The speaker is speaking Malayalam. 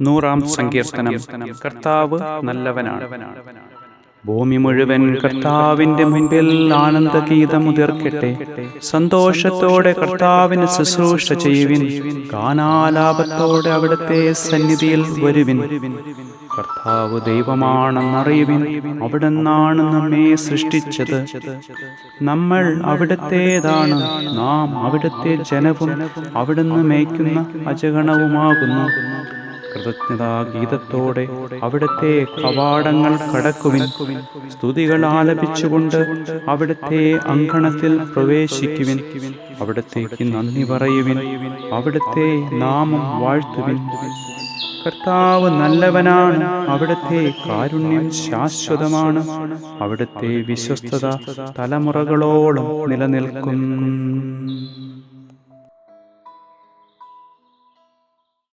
നൂറാം സങ്കീർത്തനം. കർത്താവ് നല്ലവനാണ്. ഭൂമി മുഴുവൻ കർത്താവിന്റെ മുൻപിൽ ആനന്ദഗീതം ഉതിർക്കട്ടെ സന്തോഷത്തോടെ കർത്താവിന് ശുശ്രൂഷ ചെയ്യുവിൻ. ഗാനാലാപത്തോടെ അവിടുത്തെ സന്നിധിയിൽ വരുവിൻ. കർത്താവ് ദൈവമാണെന്നറിയുവിൻ. അവിടുന്നാണ് നമ്മെ സൃഷ്ടിച്ചത്. നമ്മൾ അവിടത്തേതാണ്. നാം അവിടുത്തെ ജനവും അവിടുന്ന് മേയ്ക്കുന്ന അജഗണവുമാകുന്നു. കൃതജ്ഞതാഗീതത്തോടെ അവിടുത്തെ കവാടങ്ങൾ കടക്കുവിൻ. സ്തുതികൾ ആലപിച്ചുകൊണ്ട് അവിടുത്തെ അങ്കണത്തിൽ പ്രവേശിക്കുവിൻ. അവിടത്തേക്ക് നന്ദി പറയുവിൻ. അവിടുത്തെ നാമം വാഴ്ത്തുവിൻ. കർത്താവ് നല്ലവനാണ്. അവിടുത്തെ കാരുണ്യം ശാശ്വതമാണ്. അവിടുത്തെ വിശ്വസ്തത തലമുറകളോളം നിലനിൽക്കും.